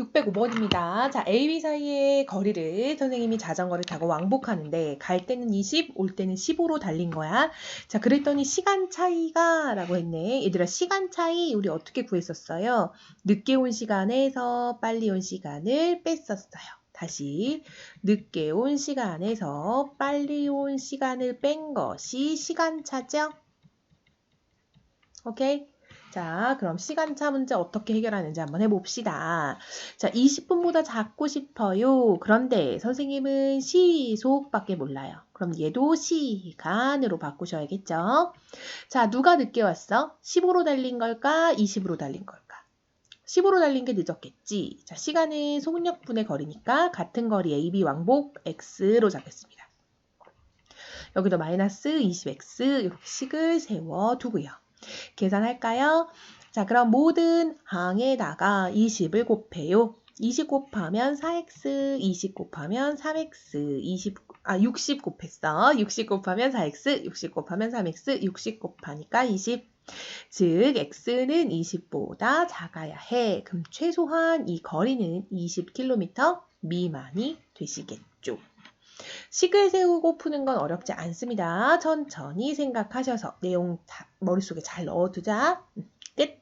605번입니다. 자, A, B 사이의 거리를 선생님이 자전거를 타고 왕복하는데 갈 때는 20, 올 때는 15로 달린 거야. 자, 그랬더니 시간 차이가 라고 했네. 얘들아, 시간 차이 우리 어떻게 구했었어요? 늦게 온 시간에서 빨리 온 시간을 뺐었어요. 다시 늦게 온 시간에서 빨리 온 시간을 뺀 것이 시간차죠? 오케이? 자, 그럼 시간차 문제 어떻게 해결하는지 한번 해봅시다. 자, 20분보다 작고 싶어요. 그런데 선생님은 시속밖에 몰라요. 그럼 얘도 시간으로 바꾸셔야겠죠? 자, 누가 늦게 왔어? 15로 달린 걸까? 20으로 달린 걸까? 15로 달린 게 늦었겠지. 자, 시간은 속력분의 거리니까 같은 거리 AB 왕복 X로 잡겠습니다. 여기도 마이너스 20X 이렇게 식을 세워두고요. 계산할까요? 자, 그럼 모든 항에다가 20을 곱해요. 20 곱하면 4x, 20 곱하면 3x, 20, 아, 60 곱했어. 60 곱하면 4x, 60 곱하면 3x, 60 곱하니까 20. 즉, x는 20보다 작아야 해. 그럼 최소한 이 거리는 20km 미만이 되시겠죠. 식을 세우고 푸는 건 어렵지 않습니다. 천천히 생각하셔서 내용 다 머릿속에 잘 넣어두자. 음, 끝.